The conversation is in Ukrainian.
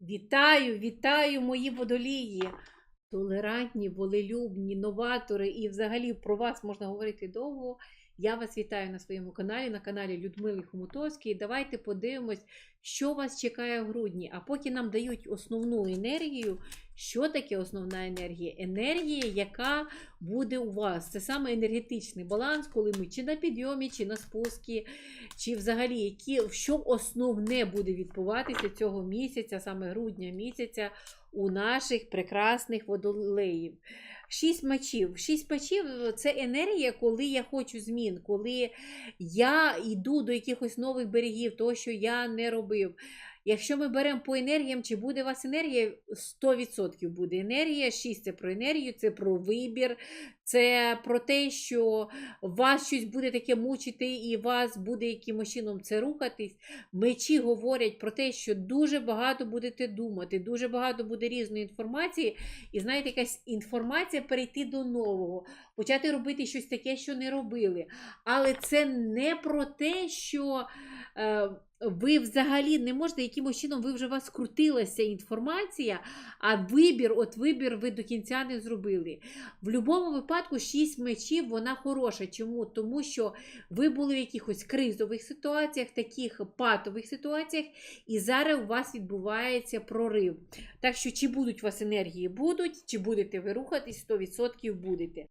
Вітаю, вітаю, мої водолії! Толерантні, волелюбні, новатори, і взагалі про вас можна говорити довго. Я вас вітаю на своєму каналі, на каналі Людмили Хомутовської. Давайте подивимось, що вас чекає в грудні. А поки нам дають основну енергію, що таке основна енергія? Енергія, яка буде у вас. Це саме енергетичний баланс, коли ми чи на підйомі, чи на спускі, чи взагалі які, що основне буде відбуватися цього місяця, саме грудня місяця, у наших прекрасних водолеїв. Шість мечів. Шість мечів це енергія, коли я хочу змін, коли я йду до якихось нових берегів, того, що я не робив. Якщо ми беремо по енергіям, чи буде у вас енергія, 100% буде енергія. 6 це про енергію, це про вибір, це про те, що вас щось буде таке мучити, і вас буде якимось чином це рухатись. Мечі говорять про те, що дуже багато будете думати, дуже багато буде різної інформації, і знаєте, якась інформація перейти до нового, почати робити щось таке, що не робили. Але це не про те, що. Е, ви взагалі не можете якимось чином, ви вже у вас скрутилася інформація, а вибір, от вибір ви до кінця не зробили. В будь-якому випадку шість мечів вона хороша. Чому? Тому що ви були в якихось кризових ситуаціях, таких патових ситуаціях, і зараз у вас відбувається прорив. Так що, чи будуть у вас енергії? Будуть, чи будете ви рухатись, 100% будете.